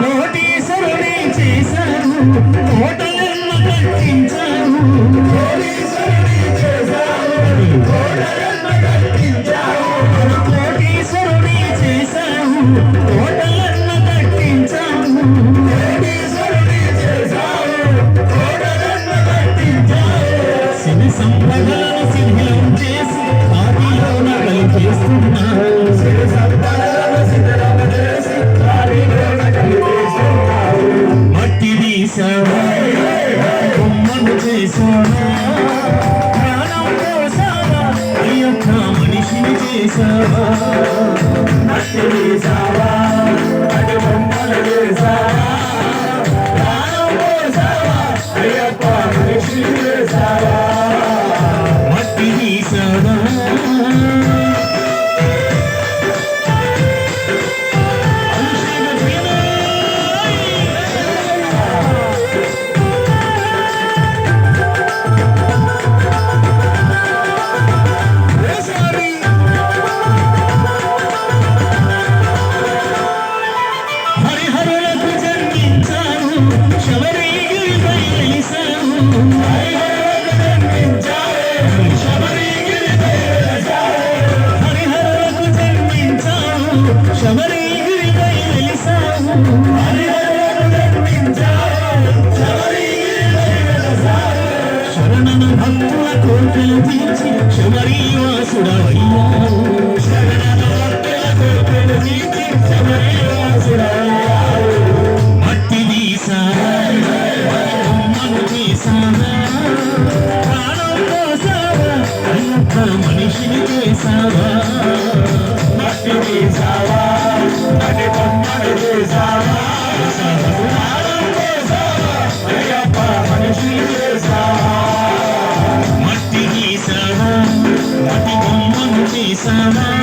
కోటీశ్వరుడే చేశారు కోటలను కట్టించారు వేసావా మట్టి వేసావా శరణను భక్తులతో పిలిపించి శబరీవాసుడా శరణను భక్తులతో పిలిపించి శబరీవాసుడా మట్టి తీసా మన్ను మనిషిని చేసావా? మట్టి తీసావా మట్టి బొమ్మను చేసావా? summer.